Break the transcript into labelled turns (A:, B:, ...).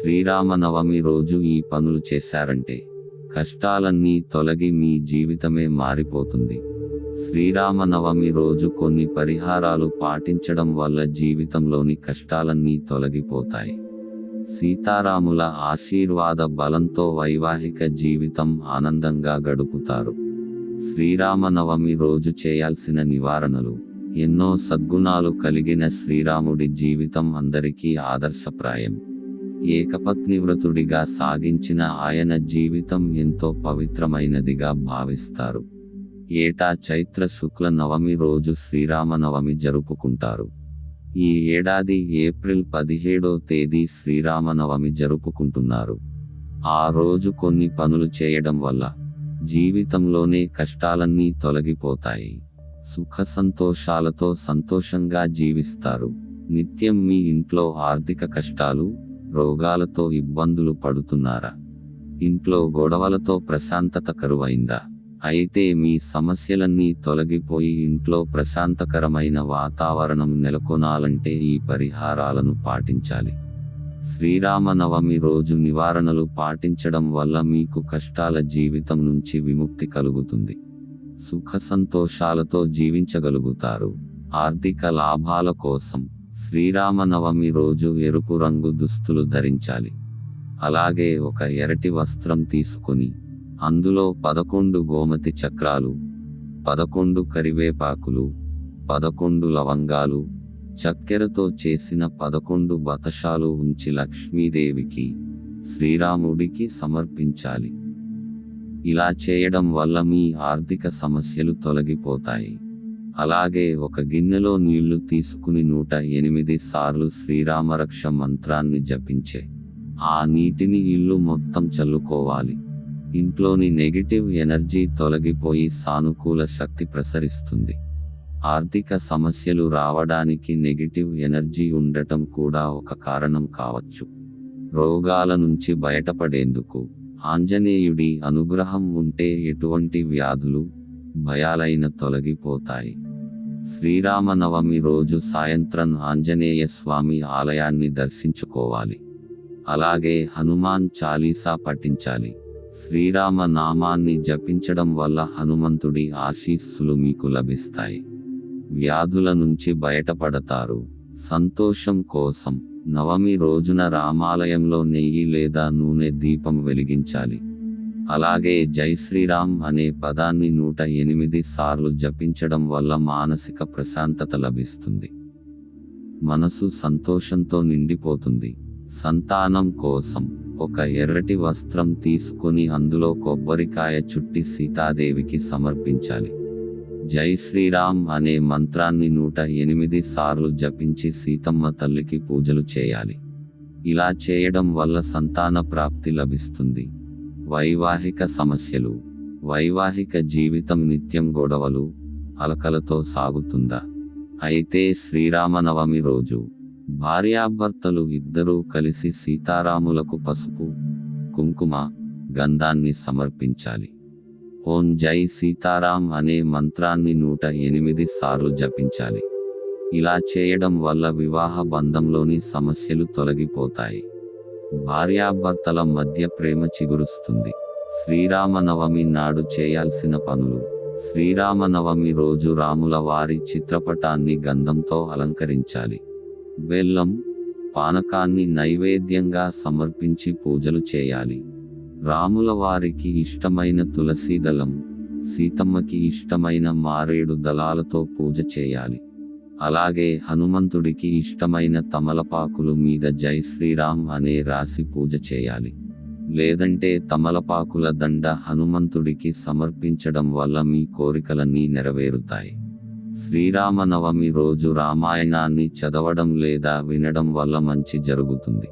A: శ్రీరామనవమి రోజు ఈ పనులు చేశారంటే కష్టాలన్నీ తొలగి మీ జీవితమే మారిపోతుంది. శ్రీరామనవమి రోజు కొన్ని పరిహారాలు పాటించడం వల్ల జీవితంలోని కష్టాలన్నీ తొలగిపోతాయి. సీతారాముల ఆశీర్వాద బలంతో వైవాహిక జీవితం ఆనందంగా గడుపుతారు. శ్రీరామనవమి రోజు చేయాల్సిన నివారణలు ఎన్నో సద్గుణాలు కలిగిన శ్రీరాముడి జీవితం అందరికీ ఆదర్శప్రాయం. ఏకపత్ని వ్రతుడిగా సాగించిన ఆయన జీవితం ఎంతో పవిత్రమైనదిగా భావిస్తారు. ఏటా చైత్ర శుక్ల నవమి రోజు శ్రీరామనవమి జరుపుకుంటారు. ఈ ఏడాది ఏప్రిల్ పదిహేడో తేదీ శ్రీరామనవమి జరుపుకుంటున్నారు. ఆ రోజు కొన్ని పనులు చేయడం వల్ల జీవితంలోనే కష్టాలన్నీ తొలగిపోతాయి. సుఖ సంతోషాలతో సంతోషంగా జీవిస్తారు. నిత్యం మీ ఇంట్లో ఆర్థిక కష్టాలు రోగాలతో ఇబ్బందులు పడుతున్నారా? ఇంట్లో గొడవలతో ప్రశాంతత కరువైందా? అయితే మీ సమస్యలన్నీ తొలగిపోయి ఇంట్లో ప్రశాంతకరమైన వాతావరణం నెలకొనాలంటే ఈ పరిహారాలను పాటించాలి. శ్రీరామనవమి రోజు నివారణలు పాటించడం వల్ల మీకు కష్టాల జీవితం నుంచి విముక్తి కలుగుతుంది. సుఖ సంతోషాలతో జీవించగలుగుతారు. ఆర్థిక లాభాల కోసం శ్రీరామనవమి రోజు ఎరుపు రంగు దుస్తులు ధరించాలి. అలాగే ఒక ఎరటి వస్త్రం తీసుకుని అందులో పదకొండు గోమతి చక్రాలు పదకొండు కరివేపాకులు పదకొండు లవంగాలు చక్కెరతో చేసిన పదకొండు బతషాలు ఉంచి లక్ష్మీదేవికి శ్రీరాముడికి సమర్పించాలి. ఇలా చేయడం వల్ల మీ ఆర్థిక సమస్యలు తొలగిపోతాయి. అలాగే ఒక గిన్నెలో నీళ్ళు తీసుకుని నూట ఎనిమిది సార్లు శ్రీరామరక్ష మంత్రాన్ని జపించే. ఆ నీటిని ఇల్లు మొత్తం చల్లుకోవాలి. ఇంట్లోని నెగిటివ్ ఎనర్జీ తొలగిపోయి సానుకూల శక్తి ప్రసరిస్తుంది. ఆర్థిక సమస్యలు రావడానికి నెగిటివ్ ఎనర్జీ ఉండటం కూడా ఒక కారణం కావచ్చు. రోగాల నుంచి బయటపడేందుకు ఆంజనేయుడి అనుగ్రహం ఉంటే ఎటువంటి వ్యాధులు భయాలైన తొలగిపోతాయి. శ్రీరామనవమి రోజు సాయంత్రం ఆంజనేయ స్వామి ఆలయాన్ని దర్శించుకోవాలి. అలాగే హనుమాన్ చాలీసా పఠించాలి. శ్రీరామ నామాన్ని జపించడం వల్ల హనుమంతుడి ఆశీస్సులు మీకు లభిస్తాయి. వ్యాధుల నుంచి బయటపడతారు. సంతోషం కోసం నవమి రోజున రామాలయంలో నెయ్యి లేదా నూనె దీపం వెలిగించాలి. అలాగే జై శ్రీరామ్ అనే పదాన్ని నూట ఎనిమిది సార్లు జపించడం వల్ల మానసిక ప్రశాంతత లభిస్తుంది. మనసు సంతోషంతో నిండిపోతుంది. సంతానం కోసం ఒక ఎర్రటి వస్త్రం తీసుకొని అందులో కొబ్బరికాయ చుట్టి సీతాదేవికి సమర్పించాలి. జై శ్రీరామ్ అనే మంత్రాన్ని నూట ఎనిమిది సార్లు జపించి సీతమ్మ తల్లికి పూజలు చేయాలి. ఇలా చేయడం వల్ల సంతాన ప్రాప్తి లభిస్తుంది. వైవాహిక సమస్యలు వైవాహిక జీవితం నిత్యం గొడవలు అలకలతో సాగుతుందా? అయితే శ్రీరామనవమి రోజు భార్యాభర్తలు ఇద్దరూ కలిసి సీతారాములకు పసుపు కుంకుమ గంధాన్ని సమర్పించాలి. ఓం జై సీతారాం అనే మంత్రాన్ని నూట ఎనిమిది సార్లు జపించాలి. ఇలా చేయడం వల్ల వివాహ బంధంలోని సమస్యలు తొలగిపోతాయి. భార్యాభర్తల మధ్య ప్రేమ చిగురుస్తుంది. శ్రీరామనవమి నాడు చేయాల్సిన పనులు. శ్రీరామనవమి రోజు రాముల వారి చిత్రపటాన్ని గంధంతో అలంకరించాలి. బెల్లం పానకాన్ని నైవేద్యంగా సమర్పించి పూజలు చేయాలి. రాముల వారికి ఇష్టమైన తులసీదళం సీతమ్మకి ఇష్టమైన మారేడు దళాలతో పూజ చేయాలి. అలాగే హనుమంతుడికి ఇష్టమైన తమలపాకులు మీద జై శ్రీరామ్ అనే రాసి పూజ చేయాలి. లేదంటే తమలపాకుల దండ హనుమంతుడికి సమర్పించడం వల్ల మీ కోరికలన్నీ నెరవేరుతాయి. శ్రీరామనవమి రోజు రామాయణాన్ని చదవడం లేదా వినడం వల్ల మంచి జరుగుతుంది.